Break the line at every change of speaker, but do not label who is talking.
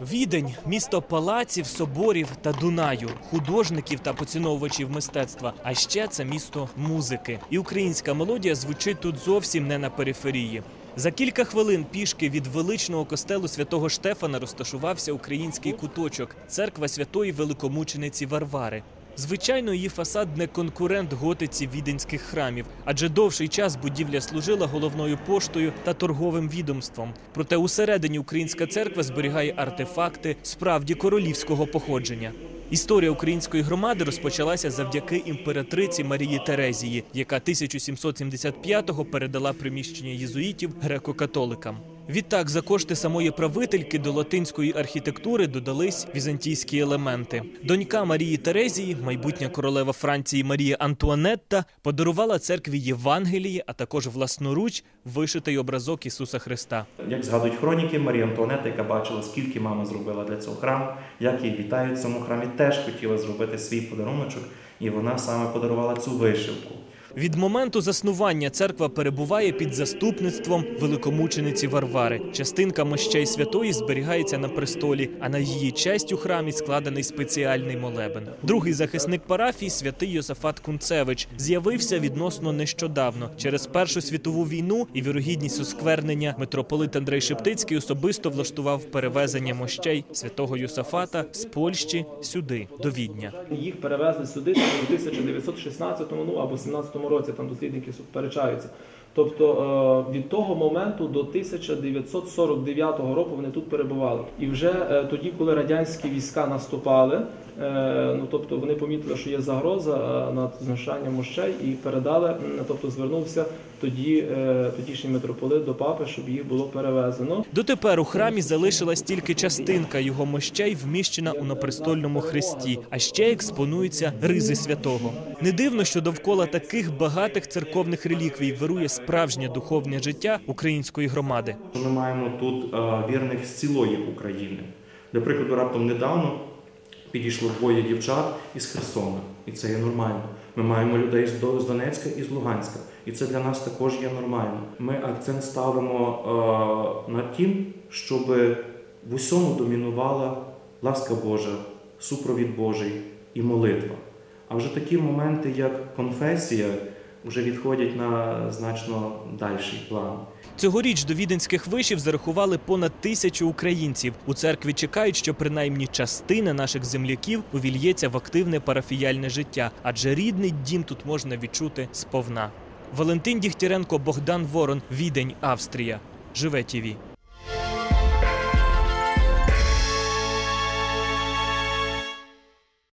Відень місто палаців, соборів та Дунаю, художників та поціновувачів мистецтва. А ще це місто музики. І українська мелодія звучить тут зовсім не на периферії. За кілька хвилин пішки від величного костелу святого Штефана розташувався український куточок церква святої великомучениці Варвари. Звичайно, її фасад не конкурент готиці віденських храмів, адже довший час будівля служила головною поштою та торговим відомством. Проте усередині українська церква зберігає артефакти справді королівського походження. Історія української громади розпочалася завдяки імператриці Марії Терезії, яка 1775-го передала приміщення єзуїтів греко-католикам. Відтак, за кошти самої правительки до латинської архітектури додались візантійські елементи. Донька Марії Терезії, майбутня королева Франції Марія Антуанетта, подарувала церкві Євангеліє, а також власноруч вишитий образок Ісуса Христа.
Як згадують хроніки, Марія Антуанета, яка бачила, скільки мама зробила для цього храму, як її вітають в цьому храмі, теж хотіла зробити свій подаруночок, і вона саме подарувала цю вишивку.
Від моменту заснування церква перебуває під заступництвом великомучениці Варвари. Частинка мощей святої зберігається на престолі, а на її честь у храмі складений спеціальний молебен. Другий захисник парафії, святий Йосафат Кунцевич, з'явився відносно нещодавно. Через Першу світову війну і вірогідність осквернення митрополит Андрей Шептицький особисто влаштував перевезення мощей святого Йосафата з Польщі сюди, до Відня.
Їх перевезли сюди у 1916 ну, або 17 році, там дослідники сперечаються. Тобто е, від того моменту до 1949 року вони тут перебували. І вже е, тоді, коли радянські війська наступали, е, ну тобто вони помітили, що є загроза над знищанням мощей, і передали, тобто звернувся тоді тодішній митрополит до папи, щоб їх було перевезено.
Дотепер у храмі залишилась тільки частинка його мощей, вміщена у напрестольному хресті, а ще експонуються ризи святого. Не дивно, що довкола таких багатих церковних реліквій вирує справжнє духовне життя української громади.
Ми маємо тут е, вірних з цілої України. Для прикладу, раптом недавно підійшло двоє дівчат із Херсона, і це є нормально. Ми маємо людей з Донецька і з Луганська, і це для нас також є нормально. Ми акцент ставимо е, над тим, щоб в усьому домінувала ласка Божа, супровід Божий і молитва. А вже такі моменти, як конфесія, вже відходять на значно дальший план.
Цьогоріч до віденських вишів зарахували понад тисячу українців. У церкві чекають, що принаймні частина наших земляків увільється в активне парафіяльне життя, адже рідний дім тут можна відчути сповна. Валентин Дігтяренко, Богдан Ворон, Відень, Австрія. Живе ТІВІ.